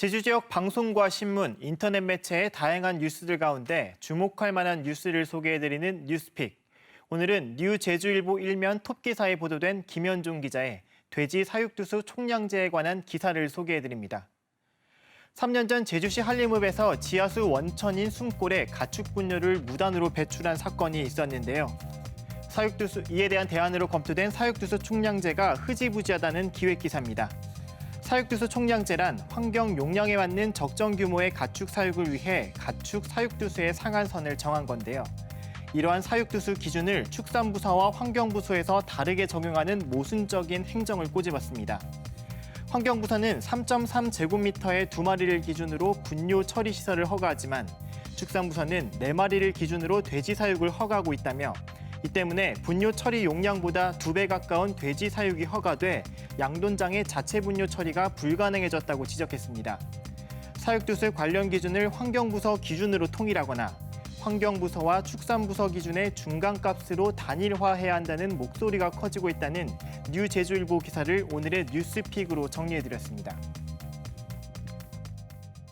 제주 지역 방송과 신문, 인터넷 매체의 다양한 뉴스들 가운데 주목할 만한 뉴스를 소개해드리는 뉴스픽. 오늘은 뉴 제주일보 일면 톱 기사에 보도된 김현종 기자의 돼지 사육두수 총량제에 관한 기사를 소개해드립니다. 3년 전 제주시 한림읍에서 지하수 원천인 숨골에 가축 분뇨를 무단으로 배출한 사건이 있었는데요. 사육두수 이에 대한 대안으로 검토된 사육두수 총량제가 흐지부지하다는 기획 기사입니다. 사육두수 총량제란 환경 용량에 맞는 적정 규모의 가축 사육을 위해 가축 사육두수의 상한선을 정한 건데요. 이러한 사육두수 기준을 축산부서와 환경부서에서 다르게 적용하는 모순적인 행정을 꼬집었습니다. 환경부서는 3.3제곱미터의 두 마리를 기준으로 분뇨 처리 시설을 허가하지만 축산부서는 네 마리를 기준으로 돼지 사육을 허가하고 있다며 이 때문에 분뇨 처리 용량보다 두 배 가까운 돼지 사육이 허가돼 양돈장의 자체 분뇨 처리가 불가능해졌다고 지적했습니다. 사육두술 관련 기준을 환경부서 기준으로 통일하거나 환경부서와 축산부서 기준의 중간값으로 단일화해야 한다는 목소리가 커지고 있다는 뉴 제주일보 기사를 오늘의 뉴스픽으로 정리해드렸습니다.